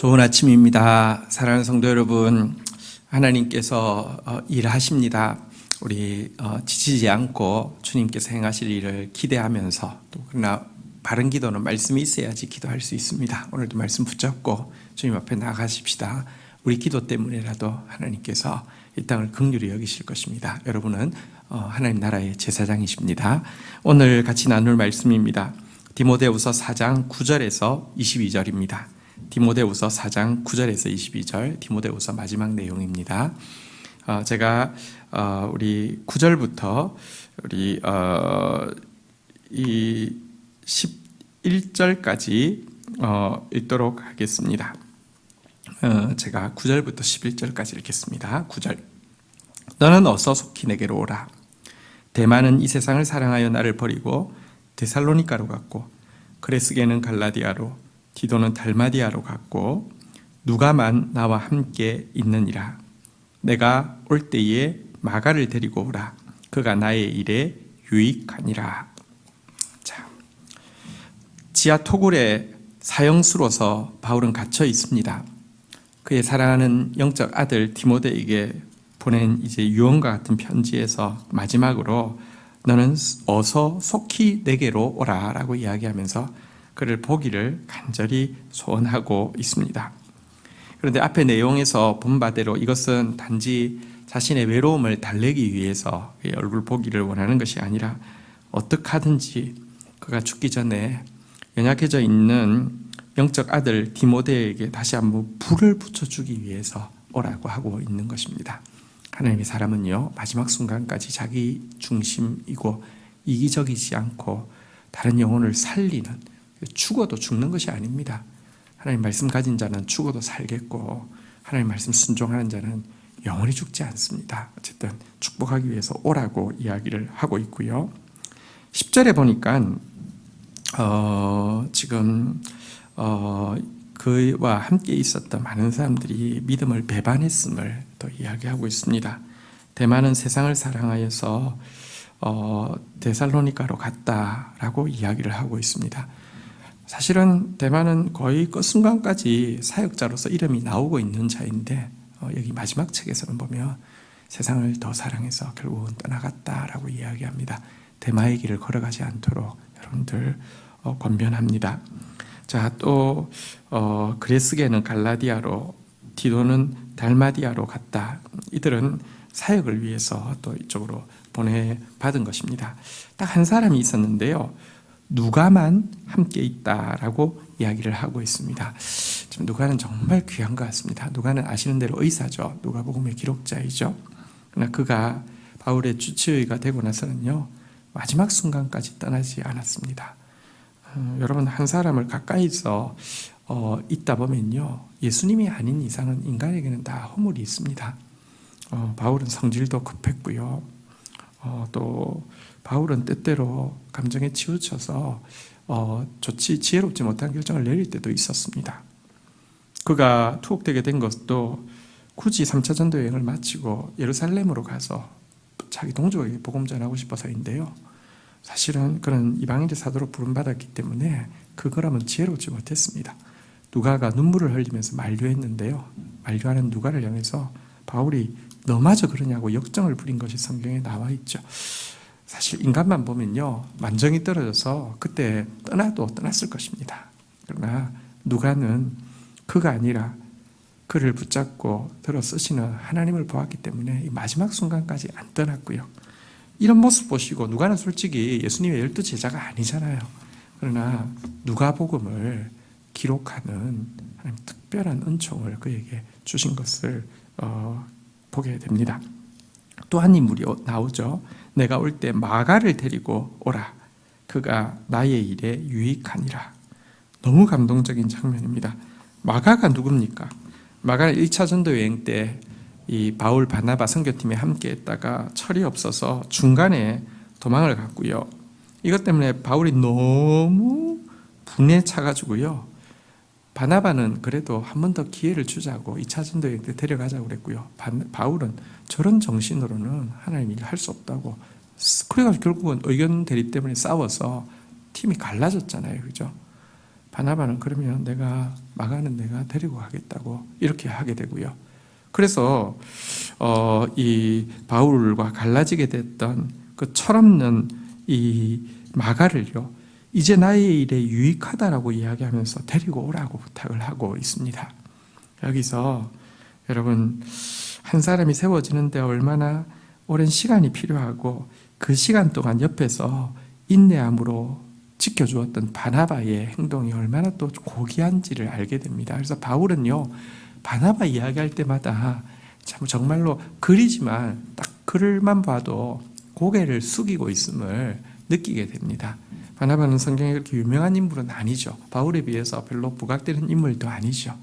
좋은 아침입니다. 사랑하는 성도 여러분, 하나님께서 어, 일하십니다. 우리 어, 지치지 않고 주님께서 행하실 일을 기대하면서 또 그러나 바른 기도는 말씀이 있어야지 기도할 수 있습니다. 오늘도 말씀 붙잡고 주님 앞에 나가십시다. 우리 기도 때문에라도 하나님께서 이 땅을 긍휼히 여기실 것입니다. 여러분은 어, 하나님 나라의 제사장이십니다. 오늘 같이 나눌 말씀입니다. 디모데후서 4장 9절에서 22절입니다. 디모데후서 4장 9절에서 22절 디모데후서 마지막 내용입니다. 어, 제가 어, 우리 9절부터 우리 어, 이 11절까지 어, 읽도록 하겠습니다. 어, 제가 9절부터 11절까지 읽겠습니다. 9절. 너는 어서 속히 내게로 오라. 대만은 이 세상을 사랑하여 나를 버리고 데살로니가로 갔고 그레스게는 갈라디아로 디도는 달마디아로 갔고 누가만 나와 함께 있느니라. 내가 올 때에 마가를 데리고 오라. 그가 나의 일에 유익하니라. 자, 지하 토굴에 사형수로서 바울은 갇혀 있습니다. 그의 사랑하는 영적 아들 디모데에게 보낸 이제 유언과 같은 편지에서 마지막으로 너는 어서 속히 내게로 오라라고 이야기하면서 그를 보기를 간절히 소원하고 있습니다. 그런데 앞의 내용에서 본 바대로 이것은 단지 자신의 외로움을 달래기 위해서 얼굴 보기를 원하는 것이 아니라 어떻게 하든지 그가 죽기 전에 연약해져 있는 영적 아들 디모데에게 다시 한번 불을 붙여주기 위해서 오라고 하고 있는 것입니다. 하나님의 사람은요 마지막 순간까지 자기 중심이고 이기적이지 않고 다른 영혼을 살리는 죽어도 죽는 것이 아닙니다. 하나님 말씀 가진 자는 죽어도 살겠고 하나님 말씀 순종하는 자는 영원히 죽지 않습니다. 어쨌든 축복하기 위해서 오라고 이야기를 하고 있고요. 10절에 보니까 어, 지금 어, 그와 함께 있었던 많은 사람들이 믿음을 배반했음을 또 이야기하고 있습니다. 대만은 세상을 사랑하여서 어, 데살로니카로 갔다라고 이야기를 하고 있습니다. 사실은 대만은 거의 그 순간까지 사역자로서 이름이 나오고 있는 자인데 어, 여기 마지막 책에서는 보면 세상을 더 사랑해서 결국은 떠나갔다라고 이야기합니다. 대마의 길을 걸어가지 않도록 여러분들 어, 권변합니다. 자, 또 어, 그레스게는 갈라디아로 디도는 달마디아로 갔다. 이들은 사역을 위해서 또 이쪽으로 보내 받은 것입니다. 딱 한 사람이 있었는데요. 누가만 함께 있다라고 이야기를 하고 있습니다. 지금 누가는 정말 귀한 것 같습니다. 누가는 아시는 대로 의사죠. 누가복음의 기록자이죠. 그러나 그가 바울의 주치의가 되고 나서는요 마지막 순간까지 떠나지 않았습니다. 어, 여러분 한 사람을 가까이서 어, 있다 보면요 예수님이 아닌 이상은 인간에게는 다 허물이 있습니다. 어, 바울은 성질도 급했고요. 어, 또 바울은 때때로 감정에 치우쳐서 어, 좋지 지혜롭지 못한 결정을 내릴 때도 있었습니다. 그가 투옥되게 된 것도 굳이 3차 전도 여행을 마치고 예루살렘으로 가서 자기 동족에게 복음 전하고 싶어서인데요. 사실은 그런 이방인의 사도로 부름받았기 때문에 그거라면 지혜롭지 못했습니다. 누가가 눈물을 흘리면서 만류했는데요. 만류하는 누가를 향해서 바울이 너마저 그러냐고 역정을 부린 것이 성경에 나와 있죠. 사실 인간만 보면요. 만정이 떨어져서 그때 떠나도 떠났을 것입니다. 그러나 누가는 그가 아니라 그를 붙잡고 들어 쓰시는 하나님을 보았기 때문에 마지막 순간까지 안 떠났고요. 이런 모습 보시고 누가는 솔직히 예수님의 열두 제자가 아니잖아요. 그러나 누가복음을 기록하는 하나님 특별한 은총을 그에게 주신 것을 어, 보게 됩니다. 또 한 인물이 나오죠. 내가 올 때 마가를 데리고 오라. 그가 나의 일에 유익하니라. 너무 감동적인 장면입니다. 마가가 누굽니까? 마가는 1차 전도 여행 때 이 바울 바나바 선교팀에 함께 했다가 철이 없어서 중간에 도망을 갔고요. 이것 때문에 바울이 너무 분에 차가지고요. 바나바는 그래도 한 번 더 기회를 주자고 2차 전도 여행 때 데려가자고 그랬고요. 바울은 저런 정신으로는 하나님 일을 할 수 없다고. 그래가지고 결국은 의견 대립 때문에 싸워서 팀이 갈라졌잖아요. 그죠? 바나바는 그러면 내가 마가는 내가 데리고 가겠다고 이렇게 하게 되고요. 그래서 어, 이 바울과 갈라지게 됐던 그 철없는 이 마가를요. 이제 나의 일에 유익하다라고 이야기하면서 데리고 오라고 부탁을 하고 있습니다. 여기서 여러분 한 사람이 세워지는데 얼마나 오랜 시간이 필요하고 그 시간 동안 옆에서 인내함으로 지켜주었던 바나바의 행동이 얼마나 또 고귀한지를 알게 됩니다. 그래서 바울은요 바나바 이야기할 때마다 참 정말로 글이지만 딱 글만 봐도 고개를 숙이고 있음을 느끼게 됩니다. 바나바는 성경에 그렇게 유명한 인물은 아니죠. 바울에 비해서 별로 부각되는 인물도 아니죠.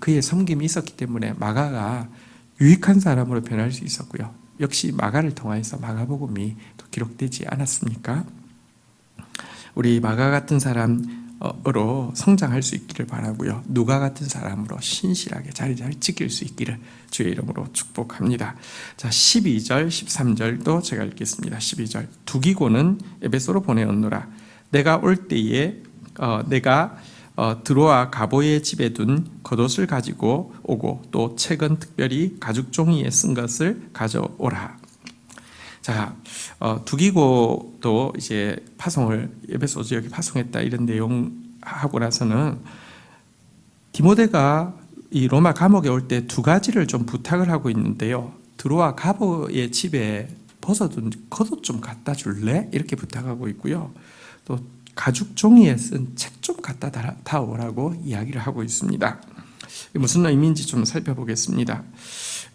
그의 섬김이 있었기 때문에 마가가 유익한 사람으로 변할 수 있었고요. 역시 마가를 통하여서 마가복음이 또 기록되지 않았습니까? 우리 마가 같은 사람으로 성장할 수 있기를 바라고요. 누가 같은 사람으로 신실하게 자리 잘 지킬 수 있기를 주의 이름으로 축복합니다. 자, 12절, 13절도 제가 읽겠습니다. 12절. 두기고는 에베소로 보내었노라. 내가 올 때에 어, 내가 어, 드로아 가보의 집에 둔 겉옷을 가지고 오고 또 책은 특별히 가죽 종이에 쓴 것을 가져오라. 자, 어, 두기고도 이제 파송을 에베소 지역에 파송했다 이런 내용 하고 나서는 디모데가 이 로마 감옥에 올 때 두 가지를 좀 부탁을 하고 있는데요. 드로아 가보의 집에 벗어둔 겉옷 좀 갖다 줄래? 이렇게 부탁하고 있고요. 또 가죽 종이에 쓴 책 좀 갖다 다오라고 이야기를 하고 있습니다. 무슨 의미인지 좀 살펴보겠습니다.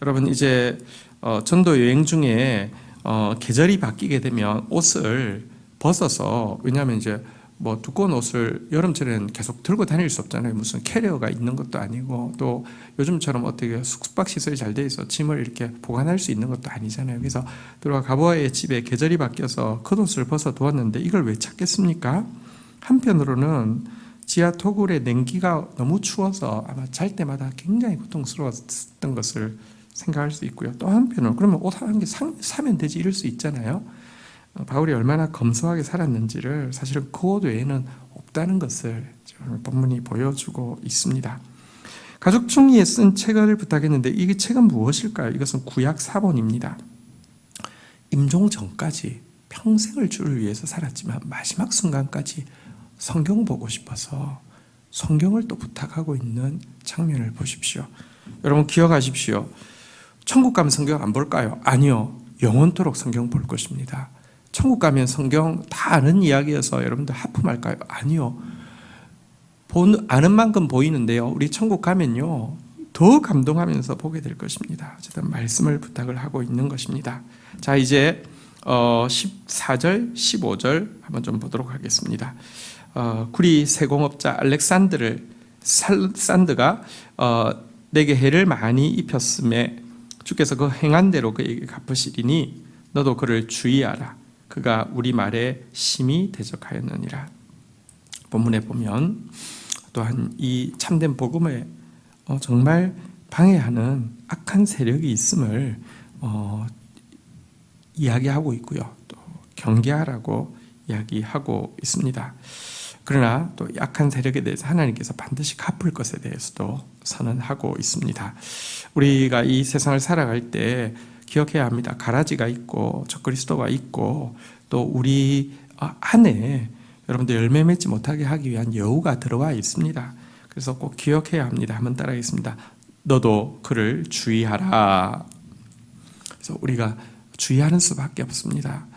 여러분 이제 어, 전도 여행 중에 어, 계절이 바뀌게 되면 옷을 벗어서 왜냐하면 이제 뭐 두꺼운 옷을 여름철에는 계속 들고 다닐 수 없잖아요. 무슨 캐리어가 있는 것도 아니고 또 요즘처럼 어떻게 숙박 시설이 잘 돼 있어 짐을 이렇게 보관할 수 있는 것도 아니잖아요. 그래서 들어가 가보아의 집에 계절이 바뀌어서 겉옷을 벗어 두었는데 이걸 왜 찾겠습니까? 한편으로는 지하 토굴의 냉기가 너무 추워서 아마 잘 때마다 굉장히 고통스러웠던 것을 생각할 수 있고요. 또 한편으로 그러면 옷 한 개 사면 되지 이럴 수 있잖아요. 어, 바울이 얼마나 검소하게 살았는지를 사실은 그옷 외에는 없다는 것을 본문이 보여주고 있습니다. 가족 총리에 쓴 책을 부탁했는데 이 책은 무엇일까요? 이것은 구약 사본입니다. 임종 전까지 평생을 주를 위해서 살았지만 마지막 순간까지 성경 보고 싶어서 성경을 또 부탁하고 있는 장면을 보십시오. 여러분 기억하십시오. 천국 가면 성경 안 볼까요? 아니요. 영원토록 성경 볼 것입니다. 천국 가면 성경 다 아는 이야기여서 여러분들 하품할까요? 아니요. 본, 아는 만큼 보이는데요. 우리 천국 가면요. 더 감동하면서 보게 될 것입니다. 어쨌든 말씀을 부탁을 하고 있는 것입니다. 자, 이제 어, 14절, 15절 한번 좀 보도록 하겠습니다. 어, 구리 세공업자 알렉산드를 산드가 어, 내게 해를 많이 입혔음에 주께서 그 행한 대로 그에게 갚으시리니 너도 그를 주의하라. 그가 우리 말에 심히 대적하였느니라. 본문에 보면 또한 이 참된 복음에 어, 정말 방해하는 악한 세력이 있음을 어, 이야기하고 있고요. 또 경계하라고 이야기하고 있습니다. 그러나 또 약한 세력에 대해서 하나님께서 반드시 갚을 것에 대해서도 선언하고 있습니다. 우리가 이 세상을 살아갈 때 기억해야 합니다. 가라지가 있고 적그리스도가 있고 또 우리 안에 여러분들 열매 맺지 못하게 하기 위한 여우가 들어와 있습니다. 그래서 꼭 기억해야 합니다. 한번 따라하겠습니다. 너도 그를 주의하라. 그래서 우리가 주의하는 수밖에 없습니다.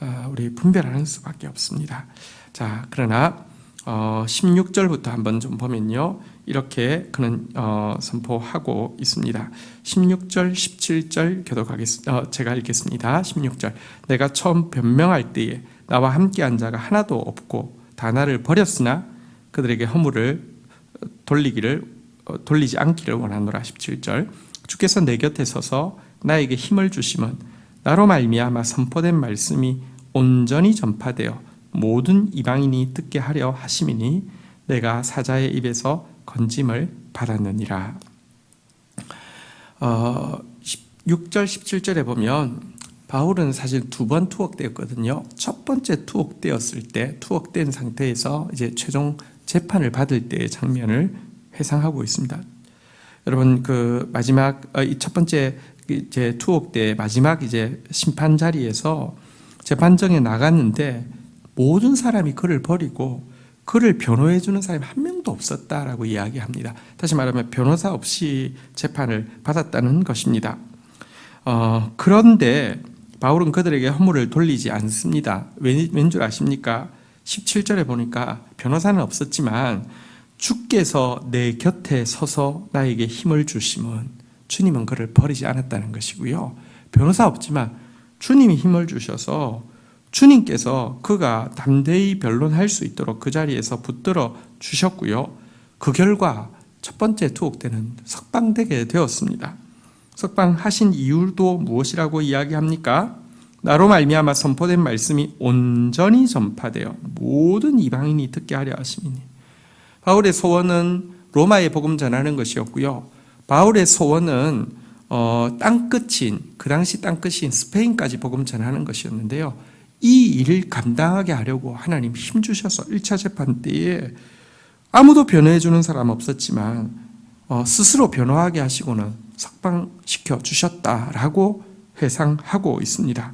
어, 우리 분별하는 수밖에 없습니다. 자, 그러나 16절부터 어, 한번 좀 보면요. 이렇게 그는 어, 선포하고 있습니다. 16절, 17절 교독하겠, 어, 제가 읽겠습니다. 16절. 내가 처음 변명할 때에 나와 함께 한 자가 하나도 없고 다 나를 버렸으나 그들에게 허물을 돌리기를 돌리지 않기를 원하노라 17절. 주께서 내 곁에 서서 나에게 힘을 주심은 나로 말미암아 선포된 말씀이 온전히 전파되어 모든 이방인이 듣게 하려 하심이니 내가 사자의 입에서 건짐을 받았느니라. 어, 6절 17절에 보면 바울은 사실 두 번 투옥되었거든요. 첫 번째 투옥되었을 때 투옥된 상태에서 이제 최종 재판을 받을 때의 장면을 회상하고 있습니다. 여러분 그 마지막 어, 이첫 번째 이제 투옥 때 마지막 이제 심판 자리에서 재판정에 나갔는데 모든 사람이 그를 버리고 그를 변호해 주는 사람이 한 명도 없었다라고 이야기합니다. 다시 말하면 변호사 없이 재판을 받았다는 것입니다. 어, 그런데 바울은 그들에게 허물을 돌리지 않습니다. 왠줄 아십니까? 17절에 보니까 변호사는 없었지만 주께서 내 곁에 서서 나에게 힘을 주심은 주님은 그를 버리지 않았다는 것이고요. 변호사 없지만 주님이 힘을 주셔서 주님께서 그가 담대히 변론할 수 있도록 그 자리에서 붙들어 주셨고요. 그 결과 첫 번째 투옥 때는 석방되게 되었습니다. 석방하신 이유도 무엇이라고 이야기합니까? 나로 말미암아 선포된 말씀이 온전히 전파되어 모든 이방인이 듣게 하려 하심이니 바울의 소원은 로마의 복음 전하는 것이었고요. 바울의 소원은 어, 땅끝인 그 당시 땅끝인 스페인까지 복음 전하는 것이었는데요. 이 일을 감당하게 하려고 하나님 힘 주셔서 1차 재판 때에 아무도 변호해 주는 사람 없었지만 어, 스스로 변호하게 하시고는 석방시켜 주셨다라고 회상하고 있습니다.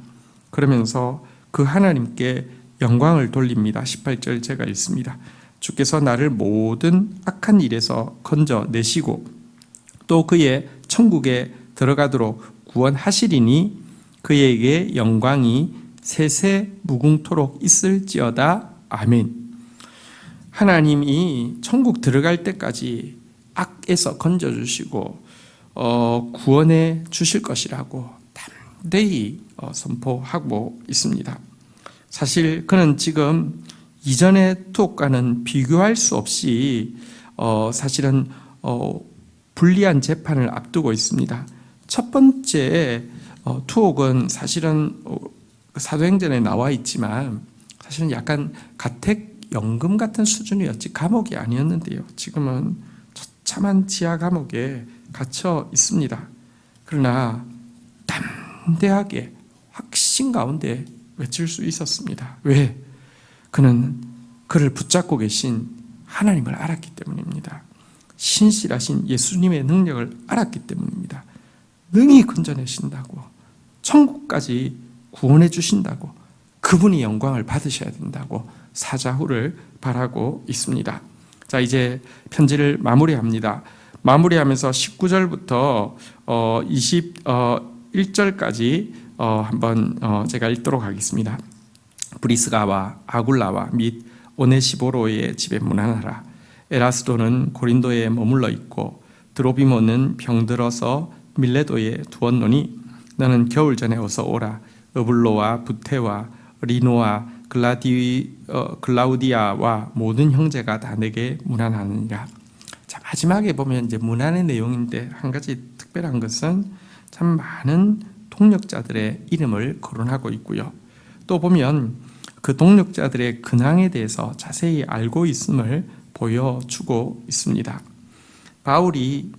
그러면서 그 하나님께 영광을 돌립니다. 18절 제가 읽습니다. 주께서 나를 모든 악한 일에서 건져 내시고 또 그의 천국에 들어가도록 구원하시리니 그에게 영광이 세세 무궁토록 있을지어다. 아멘. 하나님이 천국 들어갈 때까지 악에서 건져 주시고 어, 구원해 주실 것이라고 담대히 어, 선포하고 있습니다. 사실 그는 지금 이전의 투옥과는 비교할 수 없이 어, 사실은 어, 불리한 재판을 앞두고 있습니다. 첫 번째 어, 투옥은 사실은 어, 사도행전에 나와 있지만 사실은 약간 가택 연금 같은 수준이었지 감옥이 아니었는데요. 지금은 처참한 지하 감옥에 갇혀 있습니다. 그러나 담대하게 확신 가운데 외칠 수 있었습니다. 왜? 그는 그를 붙잡고 계신 하나님을 알았기 때문입니다. 신실하신 예수님의 능력을 알았기 때문입니다. 능히 건져내신다고 천국까지 구원해 주신다고 그분이 영광을 받으셔야 된다고 사자후를 바라고 있습니다. 자, 이제 편지를 마무리합니다. 마무리하면서 19절부터 21절까지 한번 어, 제가 읽도록 하겠습니다. 브리스가와 아굴라와 및 오네시보로의 집에 문안하라. 에라스도는 고린도에 머물러 있고 드로비모는 병들어서 밀레도에 두었노니 너는 겨울 전에 어서 오라. 어블로와 부테와 리노와 글라디 어, 글라우디아와 모든 형제가 다 내게 문안하느니라. 자 마지막에 보면 이제 문안의 내용인데 한 가지 특별한 것은 참 많은 동력자들의 이름을 거론하고 있고요. 또 보면 그 동력자들의 근황에 대해서 자세히 알고 있음을 보여주고 있습니다. 바울이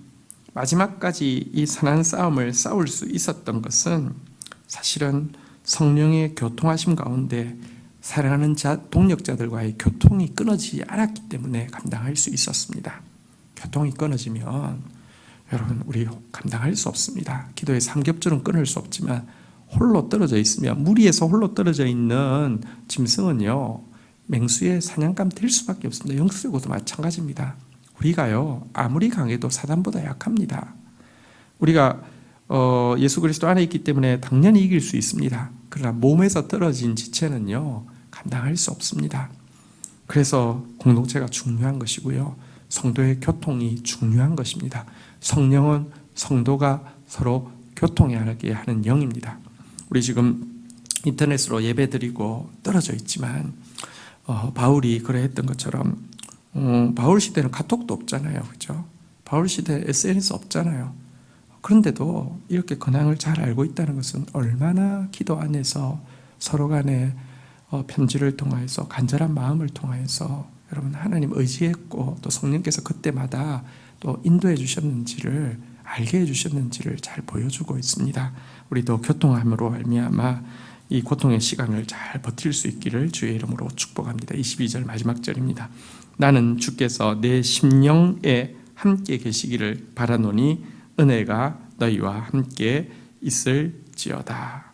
마지막까지 이 선한 싸움을 싸울 수 있었던 것은 사실은 성령의 교통하심 가운데 사랑하는 자, 동력자들과의 교통이 끊어지지 않았기 때문에 감당할 수 있었습니다. 교통이 끊어지면 여러분 우리 감당할 수 없습니다. 기도의 삼겹줄은 끊을 수 없지만 홀로 떨어져 있으면 무리에서 홀로 떨어져 있는 짐승은요 맹수의 사냥감 될 수밖에 없습니다. 영수고도 마찬가지입니다. 우리가요 아무리 강해도 사단보다 약합니다. 우리가 어, 예수 그리스도 안에 있기 때문에 당연히 이길 수 있습니다. 그러나 몸에서 떨어진 지체는요 감당할 수 없습니다. 그래서 공동체가 중요한 것이고요. 성도의 교통이 중요한 것입니다. 성령은 성도가 서로 교통하게 하는 영입니다. 우리 지금 인터넷으로 예배 드리고 떨어져 있지만 어, 바울이 그러했던 것처럼 어, 바울 시대는 카톡도 없잖아요, 그렇죠? 바울 시대 SNS 없잖아요. 그런데도 이렇게 근황을 잘 알고 있다는 것은 얼마나 기도 안에서 서로 간에 어, 편지를 통하여서 간절한 마음을 통하여서 여러분 하나님 의지했고 또 성령께서 그때마다 또 인도해 주셨는지를 알게 해 주셨는지를 잘 보여주고 있습니다. 우리도 교통함으로 말미암아 이 고통의 시간을 잘 버틸 수 있기를 주의 이름으로 축복합니다. 22절 마지막 절입니다. 나는 주께서 내 심령에 함께 계시기를 바라노니 은혜가 너희와 함께 있을지어다.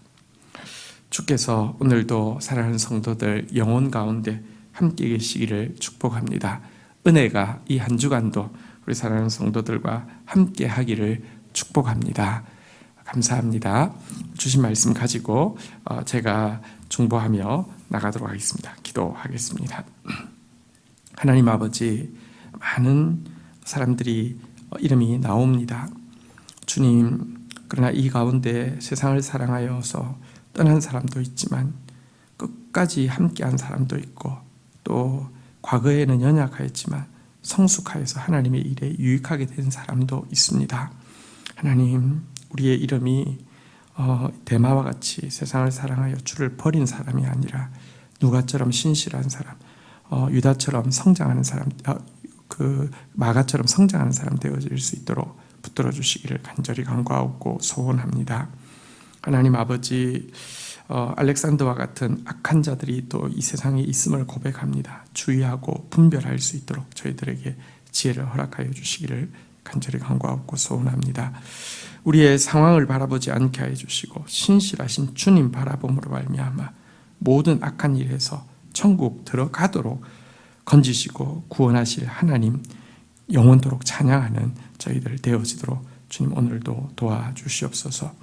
주께서 오늘도 사랑하는 성도들 영혼 가운데 함께 계시기를 축복합니다. 은혜가 이 한 주간도 우리 사랑하는 성도들과 함께 하기를 축복합니다. 감사합니다. 주신 말씀 가지고 어, 제가 중보하며 나가도록 하겠습니다. 기도하겠습니다. 하나님 아버지 많은 사람들이 어, 이름이 나옵니다. 주님 그러나 이 가운데 세상을 사랑하여서 떠난 사람도 있지만 끝까지 함께한 사람도 있고 또 과거에는 연약하였지만 성숙하여서 하나님의 일에 유익하게 된 사람도 있습니다. 하나님 우리의 이름이 어, 대마와 같이 세상을 사랑하여 주를 버린 사람이 아니라 누가처럼 신실한 사람, 어, 유다처럼 성장하는 사람, 어, 그 마가처럼 성장하는 사람 되어질 수 있도록 붙들어 주시기를 간절히 간구하고 소원합니다. 하나님 아버지 어, 알렉산더와 같은 악한 자들이 또 이 세상에 있음을 고백합니다. 주의하고 분별할 수 있도록 저희들에게 지혜를 허락하여 주시기를 간절히 간구하고 소원합니다. 우리의 상황을 바라보지 않게 해 주시고 신실하신 주님 바라봄으로 말미암아 모든 악한 일에서 천국 들어가도록 건지시고 구원하실 하나님 영원토록 찬양하는 저희들 되어지도록 주님 오늘도 도와주시옵소서.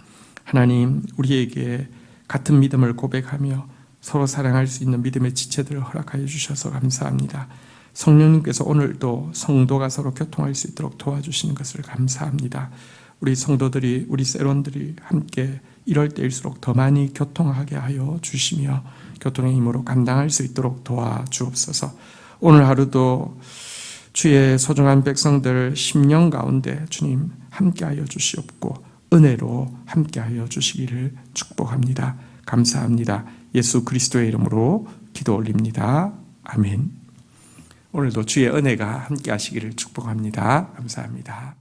하나님 우리에게 같은 믿음을 고백하며 서로 사랑할 수 있는 믿음의 지체들을 허락하여 주셔서 감사합니다. 성령님께서 오늘도 성도가 서로 교통할 수 있도록 도와주시는 것을 감사합니다. 우리 성도들이 우리 세론들이 함께 이럴 때일수록 더 많이 교통하게 하여 주시며 교통의 힘으로 감당할 수 있도록 도와주옵소서. 오늘 하루도 주의 소중한 백성들 심령 가운데 주님 함께하여 주시옵고 은혜로 함께하여 주시기를 축복합니다. 감사합니다. 예수 그리스도의 이름으로 기도 올립니다. 아멘. 오늘도 주의 은혜가 함께하시기를 축복합니다. 감사합니다.